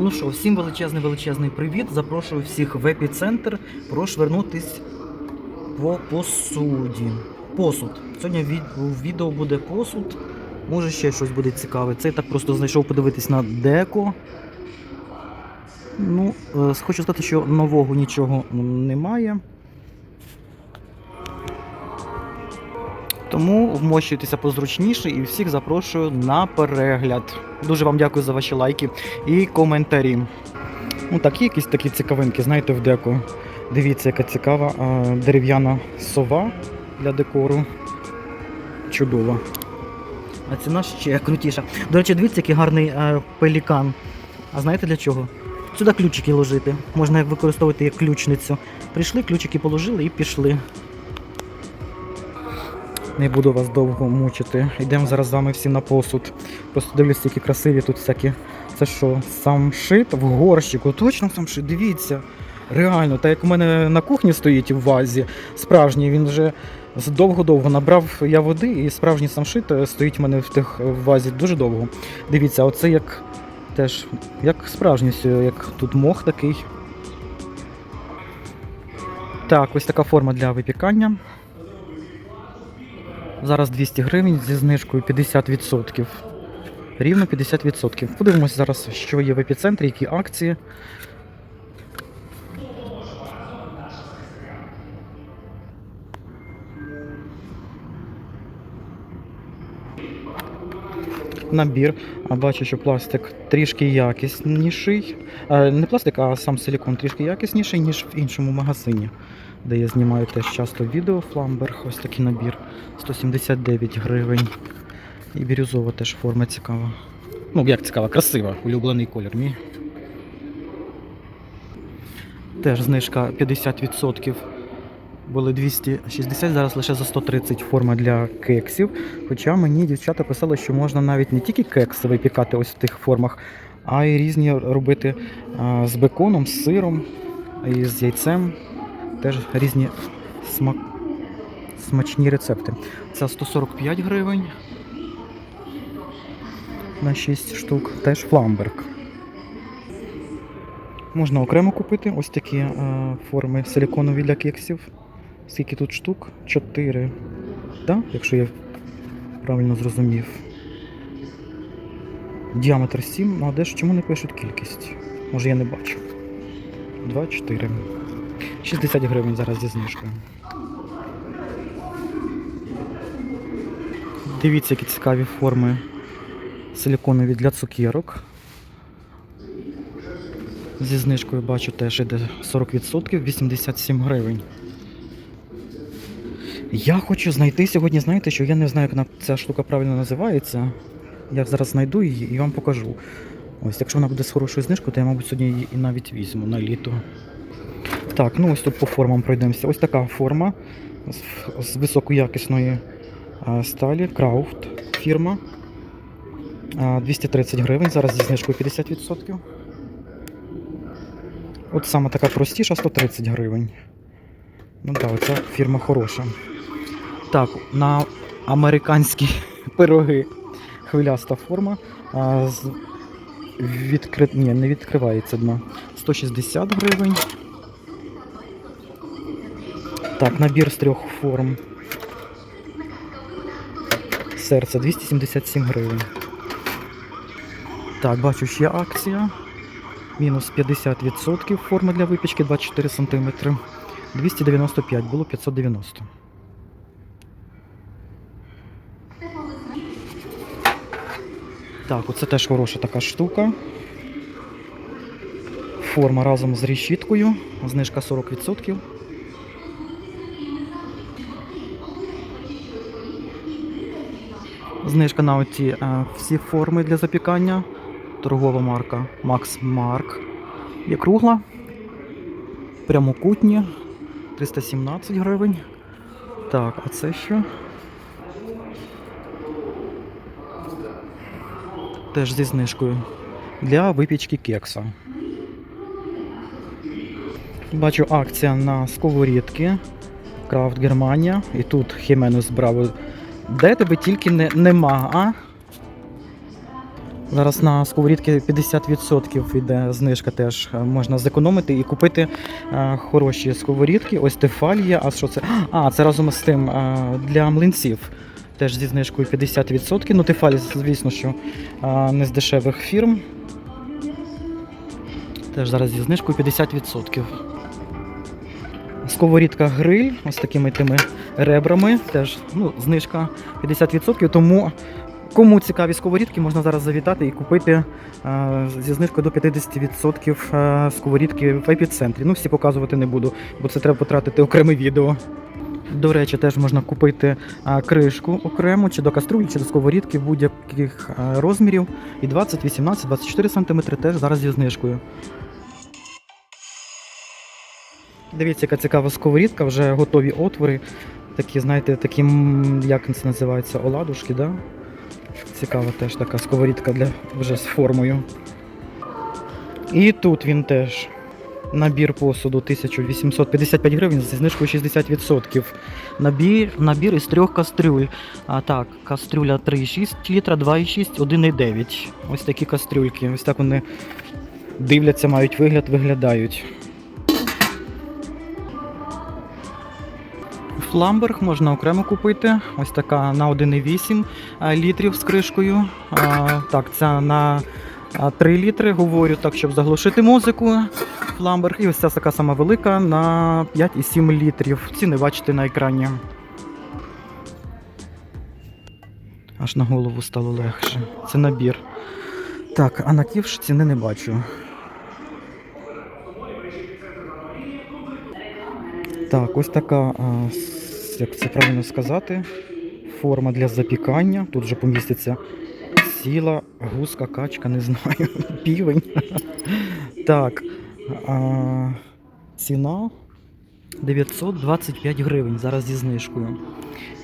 Ну що, всім величезний величезний привіт. Запрошую всіх в епіцентр прошвернутись по посуді. Посуд. Сьогодні від, відео буде посуд. Може ще щось буде цікаве. Це я так просто знайшов подивитись на деко. Ну, е, хочу сказати, що нового нічого немає. Тому вмощуйтеся позручніше і всіх запрошую на перегляд. Дуже вам дякую за ваші лайки і коментарі. Ну так, є якісь такі цікавинки, знаєте, в деку. Дивіться, яка цікава дерев'яна сова для декору. Чудова. А ціна ще крутіша. До речі, дивіться, який гарний е, пелікан. А знаєте для чого? Сюди ключики ложити. Можна використовувати як ключницю. Прийшли, ключики положили і пішли. Не буду вас довго мучити. Йдемо зараз з вами всі на посуд. Просто дивлюсь, які красиві тут всякі. Це що, самшит в горщику? Точно самшит, дивіться. Реально, так як у мене на кухні стоїть в вазі, справжній, він вже довго-довго набрав я води, і справжній самшит е, стоїть у мене в тих в вазі дуже довго. Дивіться, оце як теж як справжній, як тут мох такий. Так, ось така форма для випікання. Зараз 200 гривень зі знижкою 50%. Рівно 50%. Подивимось зараз, що є в епіцентрі, які акції. Набір. Бачу, що пластик трішки якісніший. Е, Не пластик, а сам силікон трішки якісніший, ніж в іншому магазині, де я знімаю теж часто відео Фламберг. Ось такий набір. 179 гривень. І бірюзова теж форма цікава. Ну, як цікава, красива, улюблений колір мій. Теж знижка 50%. Були 260, зараз лише за 130 форма для кексів. Хоча мені дівчата писали, що можна навіть не тільки кекси випікати ось в тих формах, а й різні робити з беконом, з сиром і з яйцем. Теж різні смак... смачні рецепти. Це 145 гривень на 6 штук. Теж фламберг. Можна окремо купити ось такі е, форми силіконові для кексів. Скільки тут штук? 4. Так? Якщо я правильно зрозумів. Діаметр 7, ну а де ж чому не пишуть кількість? Може я не бачу. 2, 4. 60 гривень зараз зі знижкою. Дивіться, які цікаві форми силіконові для цукерок. Зі знижкою бачу теж іде 40%, 87 гривень. Я хочу знайти сьогодні, знаєте, що я не знаю, як ця штука правильно називається. Я зараз знайду її і вам покажу. Ось, якщо вона буде з хорошою знижкою, то я, мабуть, сьогодні її і навіть візьму на літо. Так, ну ось тут по формам пройдемося. Ось така форма з, високоякісної сталі, Крауфт фірма. А, 230 гривень, зараз зі знижкою 50%. От саме така простіша 130 гривень. Ну так, ця фірма хороша. Так, на американські пироги хвиляста форма. З... Відкри... Ні, не відкривається дно. 160 гривень. Так, набір з трьох форм. Серце 277 гривень. Так, бачу ще акція. Мінус 50% форма для випічки 24 см. 295, було 590. Так, оце теж хороша така штука. Форма разом з решіткою. Знижка 40%. Знижка на оці е, всі форми для запікання. Торгова марка Max Mark. Є кругла. Прямокутні. 317 гривень. Так, а це що? Теж зі знижкою. Для випічки кекса. Бачу акція на сковорідки. Крафт Германія. І тут Хіменус Браво Де тебе тільки не, нема, а? Зараз на сковорідки 50% йде знижка теж е, можна зекономити і купити е, хороші сковорідки. Ось Тефалія. А що це? А, це разом з тим е, для млинців. Теж зі знижкою 50%. Ну, Тефалія, звісно, що е, не з дешевих фірм. Теж зараз зі знижкою 50%. Сковорідка гриль, ось такими тими ребрами. Теж ну, знижка 50%. Тому кому цікаві сковорідки, можна зараз завітати і купити е, зі знижкою до 50% е, сковорідки в епіцентрі. Ну, всі показувати не буду, бо це треба потратити окреме відео. До речі, теж можна купити а, кришку окремо, чи до каструлі, чи до сковорідки будь-яких а, розмірів. І 20, 18, 24 см теж зараз зі знижкою. Дивіться, яка цікава сковорідка, вже готові отвори. Такі, знаєте, такі, як це називається, оладушки, да? Цікава теж така сковорідка для, вже з формою. І тут він теж. Набір посуду 1855 гривень зі знижкою 60%. Набір, набір із трьох кастрюль. А так, кастрюля 3,6 літра, 2,6, 1,9. Ось такі кастрюльки. Ось так вони дивляться, мають вигляд, виглядають. Фламберг можна окремо купити. Ось така на 1,8 літрів з кришкою. Так, ця на 3 літри, говорю так, щоб заглушити музику. Фламберг. І ось ця така сама велика на 5,7 літрів. Ціни бачите на екрані. Аж на голову стало легше. Це набір. Так, а на ківш ціни не бачу. Так, ось така, а, як це правильно сказати, форма для запікання. Тут вже поміститься сіла, гуска, качка, не знаю, півень. Так, а, ціна 925 гривень, зараз зі знижкою.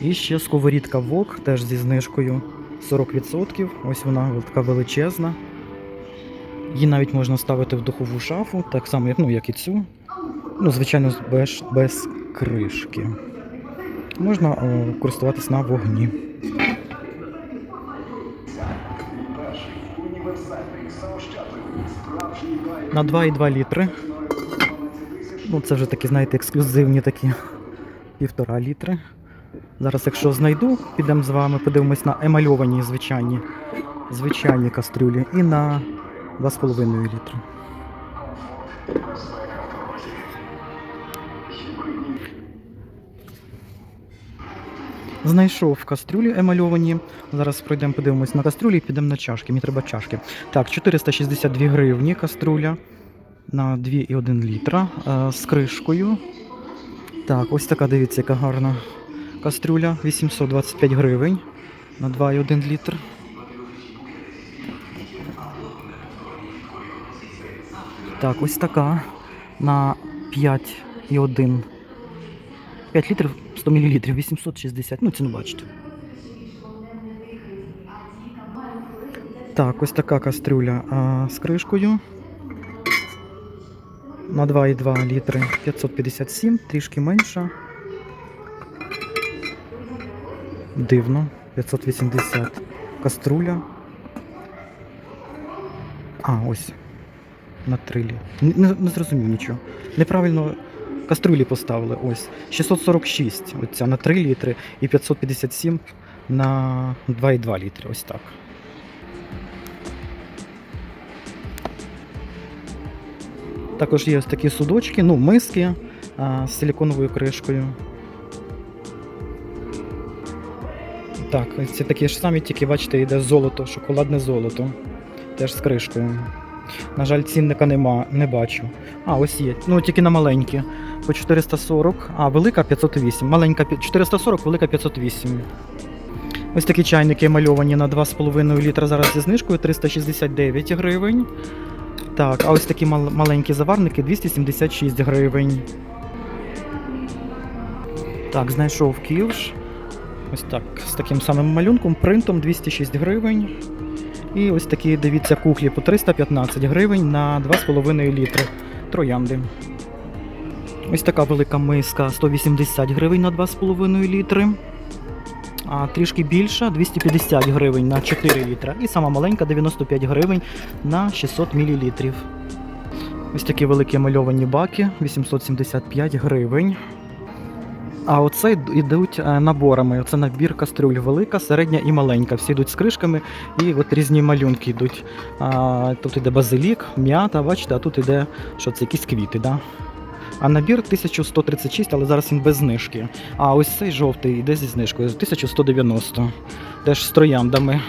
І ще сковорідка Вок, теж зі знижкою 40%. Ось вона така величезна. Її навіть можна ставити в духову шафу, так само, як, ну, як і цю. Ну, звичайно, без, без кришки. Можна о, користуватись на вогні. На 2,2 літри. Ну, це вже такі, знаєте, ексклюзивні такі півтора літри. Зараз, якщо знайду, підемо з вами, подивимось на емальовані звичайні, звичайні кастрюлі і на 2,5 літри. Знайшов кастрюлі емальовані. Зараз пройдемо, подивимось на кастрюлі і підемо на чашки. Мені треба чашки. Так, 462 гривні каструля на 2,1 літра е, з кришкою. Так, ось така, дивіться, яка гарна кастрюля. 825 гривень на 2,1 літр. Так, ось така на 5,1 5 літрів 100 мл, 860, ну ціну бачите. Так, ось така кастрюля а, з кришкою. На 2,2 літри 557, трішки менша. Дивно, 580 каструля. А, ось. На 3 літри. Не, не, не зрозумів нічого. Неправильно каструлі поставили. Ось. 646 оця на 3 літри і 557 на 2,2 літри. Ось так. Також є ось такі судочки, ну, миски а, з силіконовою кришкою. Так, ці такі ж самі, тільки бачите, йде золото, шоколадне золото. Теж з кришкою. На жаль, цінника нема, не бачу. А, ось є. Ну, тільки на маленькі. По 440, а велика 508. Маленька 440, велика 508. Ось такі чайники мальовані на 2,5 літра зараз зі знижкою 369 гривень. Так, а ось такі мал- маленькі заварники 276 гривень. Так, знайшов ківш. Ось так, з таким самим малюнком, принтом 206 гривень. І ось такі, дивіться, кухлі по 315 гривень на 2,5 літри троянди. Ось така велика миска 180 гривень на 2,5 літри. а трішки більша 250 гривень на 4 літра. І сама маленька 95 гривень на 600 мл. Ось такі великі мальовані баки 875 гривень. А оце йдуть е, наборами. Це набір кастрюль велика, середня і маленька. Всі йдуть з кришками і от різні малюнки йдуть. А, тут іде базилік, м'ята, бачите, а тут іде, що це якісь квіти. Да? А набір 1136, але зараз він без знижки. А ось цей жовтий йде зі знижкою 1190. Теж з трояндами.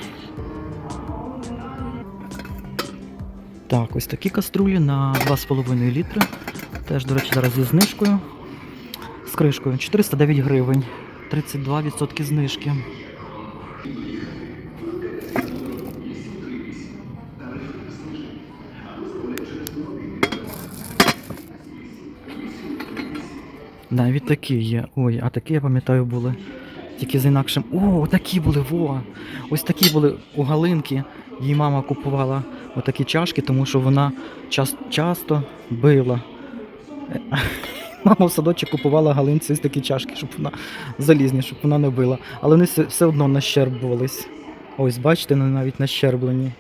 Так, ось такі каструлі на 2,5 літри. Теж, до речі, зараз зі знижкою. З кришкою 409 гривень. 32% знижки. Навіть такі є. Ой, а такі, я пам'ятаю, були. Тільки з інакшим. О, такі були, во! Ось такі були у Галинки. Її мама купувала отакі чашки, тому що вона час, часто била. Мама в садочок купувала Галинці ось такі чашки, щоб вона залізні, щоб вона не била. Але вони все, все одно нащербувались. Ось, бачите, вони навіть нащерблені.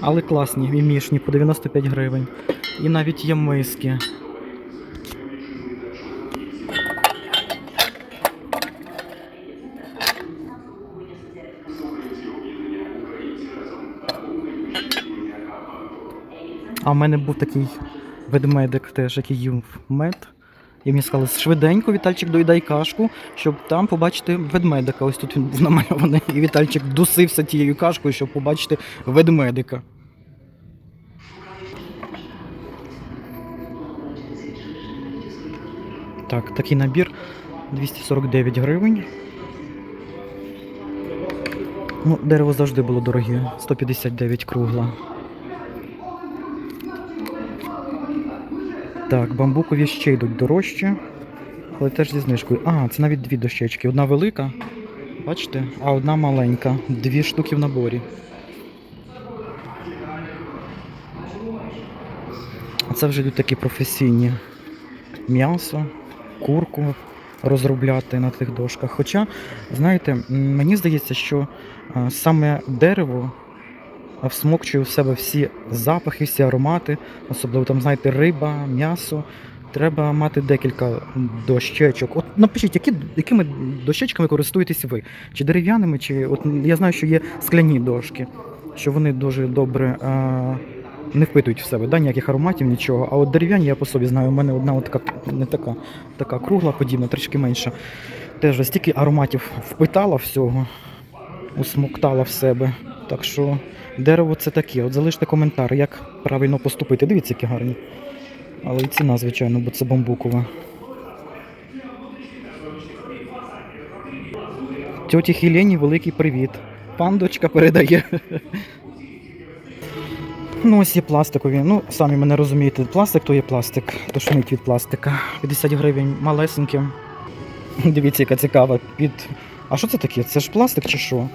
Але класні, мімішні, по 95 гривень. І навіть є миски. А в мене був такий ведмедик теж, який їв мед. І мені сказали, швиденько, Вітальчик, доїдай кашку, щоб там побачити ведмедика. Ось тут він був намальований. І Вітальчик дусився тією кашкою, щоб побачити ведмедика. Так, такий набір 249 гривень. Ну, дерево завжди було дороге. 159 кругла. Так, бамбукові ще йдуть дорожче, але теж зі знижкою. А, це навіть дві дощечки. Одна велика, бачите, а одна маленька. Дві штуки в наборі. Це вже йдуть такі професійні м'ясо, курку розробляти на тих дошках. Хоча, знаєте, мені здається, що саме дерево а, всмокчує в себе всі запахи, всі аромати, особливо там, знаєте, риба, м'ясо. Треба мати декілька дощечок. От напишіть, які, якими дощечками користуєтесь ви? Чи дерев'яними, чи от я знаю, що є скляні дошки, що вони дуже добре а, не впитують в себе, да, ніяких ароматів, нічого. А от дерев'яні я по собі знаю, у мене одна така не така, така кругла, подібна, трішки менша. Теж стільки ароматів впитала всього, усмоктала в себе. Так що дерево це таке. От залиште коментар, як правильно поступити. Дивіться, які гарні. Але і ціна, звичайно, бо це бамбукова. Тьоті Хілені великий привіт. Пандочка передає. Ну, ось є пластикові. Ну, самі мене розумієте, пластик то є пластик, то шумить від пластика. 50 гривень малесенькі. Дивіться, яка цікава. Під... А що це таке? Це ж пластик чи що?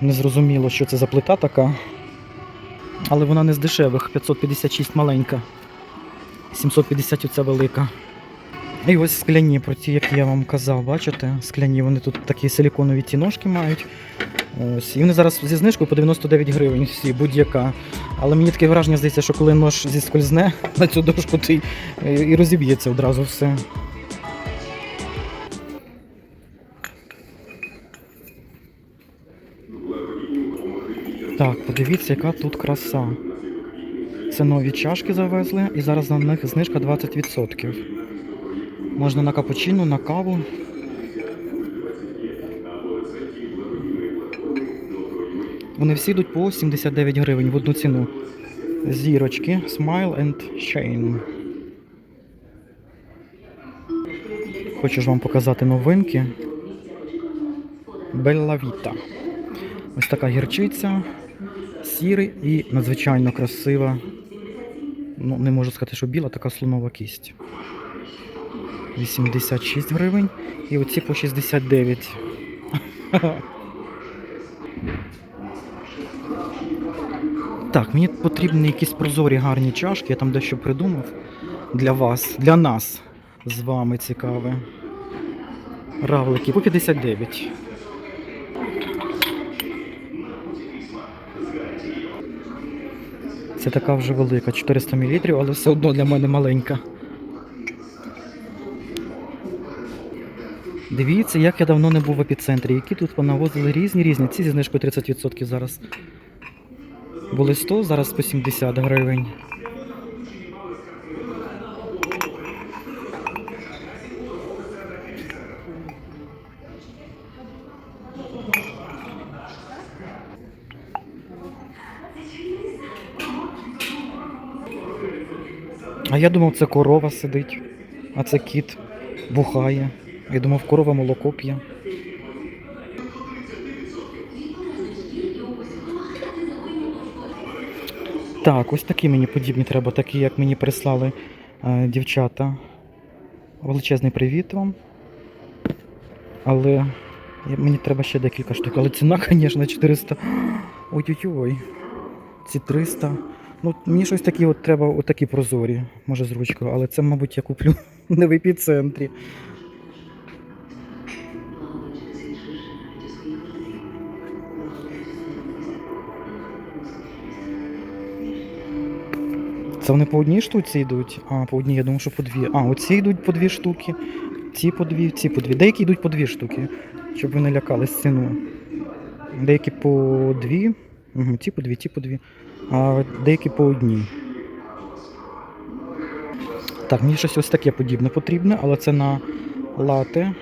Не зрозуміло, що це за плита така. Але вона не з дешевих. 556 маленька. 750 оця велика. І ось скляні, про ті, як я вам казав, бачите? Скляні, вони тут такі силіконові ті ножки мають. Ось. І вони зараз зі знижкою по 99 гривень всі, будь-яка. Але мені таке враження здається, що коли нож зіскользне на цю дошку, й, і розіб'ється одразу все. Так, подивіться, яка тут краса. Це нові чашки завезли, і зараз на них знижка 20%. Можна на капучино, на каву. Вони всі йдуть по 79 гривень в одну ціну. Зірочки, Smile and Shine. Хочу ж вам показати новинки. Bella Vita. Ось така гірчиця, сірий і надзвичайно красива. Ну, не можу сказати, що біла, така слонова кість. 86 гривень. І оці по 69. Так, мені потрібні якісь прозорі гарні чашки, я там дещо придумав для вас, для нас. з вами цікаве. Равлики по 59. Це така вже велика, 400 мл, але все одно для мене маленька. Дивіться, як я давно не був в епіцентрі, які тут понавозили різні різні. Ці зі знижкою 30% зараз. Були 100, зараз по 70 гривень. Я думав, це корова сидить, а це кіт бухає. Я думав, корова молоко п'є. Так, ось такі мені подібні треба, такі, як мені прислали е, дівчата. Величезний привіт вам. Але мені треба ще декілька штук. Але ціна, звісно, 400. Ой-ой-ой. Ці 300. Ну, мені щось такі от треба, отакі прозорі, може з ручкою, але це, мабуть, я куплю не в епіцентрі. Це вони по одній штуці йдуть? А, по одній, я думав, що по дві. А, оці йдуть по дві штуки, ці по дві, ці по дві. Деякі йдуть по дві штуки, щоб ви не лякались ціну. Деякі по дві. Угу, ті по дві, ті по дві. А деякі по одній. Так, мені щось ось таке подібне потрібне, але це на лати.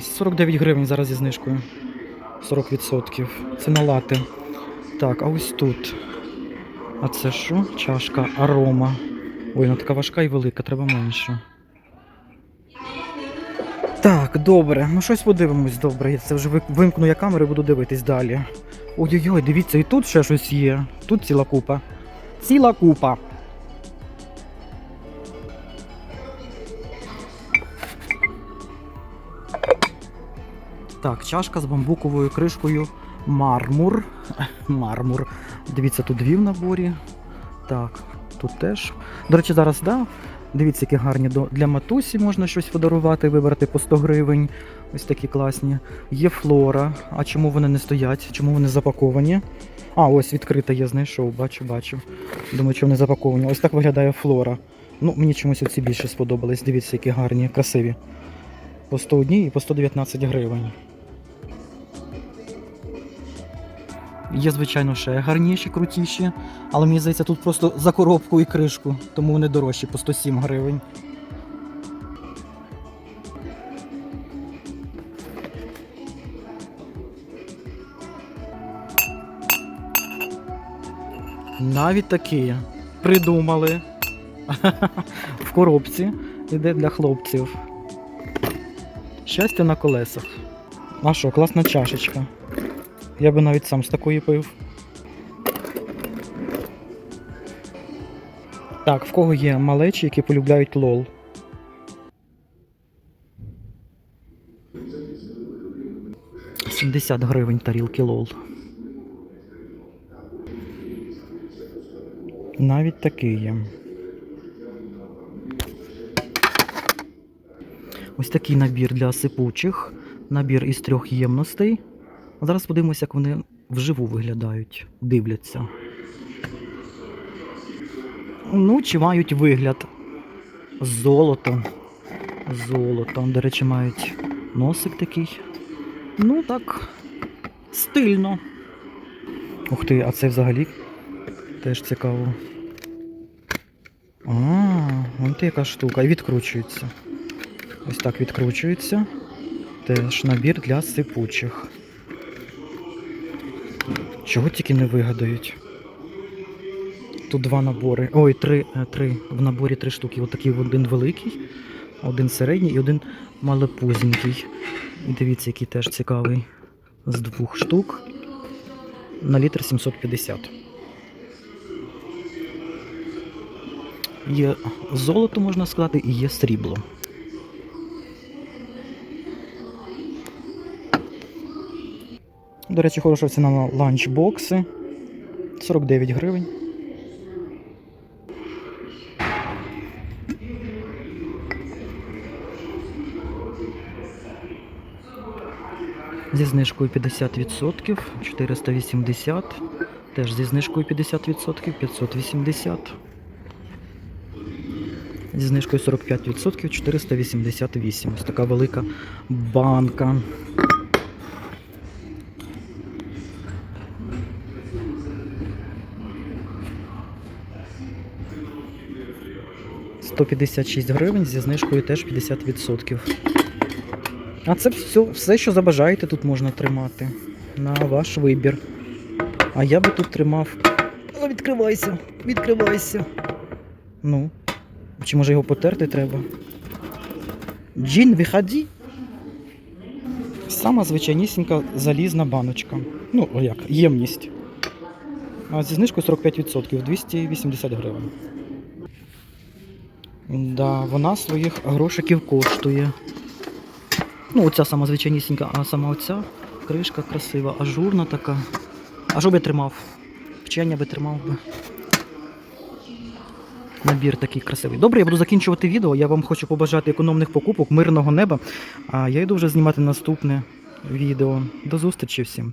49 гривень зараз зі знижкою. 40%. Це на лати. Так, а ось тут. А це що? Чашка арома. Ой, вона така важка і велика, треба менше. Так, добре. Ну щось подивимось добре. Це вже вимкну я камеру і буду дивитись далі. Ой-ой-ой, дивіться, і тут ще щось є. Тут ціла купа. Ціла купа. Так, чашка з бамбуковою кришкою мармур. Мармур. Дивіться, тут дві в наборі. Так, тут теж. До речі, зараз, да. Дивіться, які гарні для матусі можна щось подарувати, вибрати по 100 гривень. Ось такі класні. Є флора. А чому вони не стоять? Чому вони запаковані? А, ось відкрита, я знайшов, бачу, бачу. Думаю, що вони запаковані. Ось так виглядає флора. Ну, мені чомусь оці більше сподобались. Дивіться, які гарні, красиві. По 101 і по 119 гривень. Є, звичайно, ще гарніші, крутіші, але мені здається, тут просто за коробку і кришку, тому вони дорожчі по 107 гривень. Навіть такі придумали. В коробці іде для хлопців. Щастя на колесах. А що, класна чашечка. Я би навіть сам з такої пив. Так, в кого є малечі, які полюбляють лол? Сімдесят гривень тарілки лол. Навіть такий є. Ось такий набір для сипучих. Набір із трьох ємностей. А Зараз подивимося, як вони вживу виглядають, дивляться. Ну, чи мають вигляд золото. Золото. До речі, мають носик такий. Ну так, стильно. Ух ти, а це взагалі теж цікаво. А, вон ти яка штука. І відкручується. Ось так відкручується. Теж набір для сипучих. Чого тільки не вигадають? Тут два набори. Ой, три, е, три. В наборі три штуки. Отакий один великий, один середній і один малепузенький. Дивіться, який теж цікавий. З двох штук. На літр 750. Є золото, можна сказати, і є срібло. До речі, хороша ціна на ланчбокси. 49 гривень. Зі знижкою 50%, 480, теж зі знижкою 50%, 580. Зі знижкою 45%, 488. Ось така велика банка. «156 гривень зі знижкою теж 50%. А це все, все, що забажаєте, тут можна тримати. На ваш вибір. А я би тут тримав. Ну, відкривайся, відкривайся. Ну. Чи може його потерти треба? Джін, виходи. Сама звичайнісінька залізна баночка. Ну, як, ємність. А зі знижкою 45%, 280 гривень. Да, вона своїх грошиків коштує. Ну, оця сама звичайнісінька, а сама оця кришка красива, ажурна така. А що би тримав? Вчення би тримав би. Набір такий красивий. Добре, я буду закінчувати відео. Я вам хочу побажати економних покупок, мирного неба. А я йду вже знімати наступне відео. До зустрічі всім.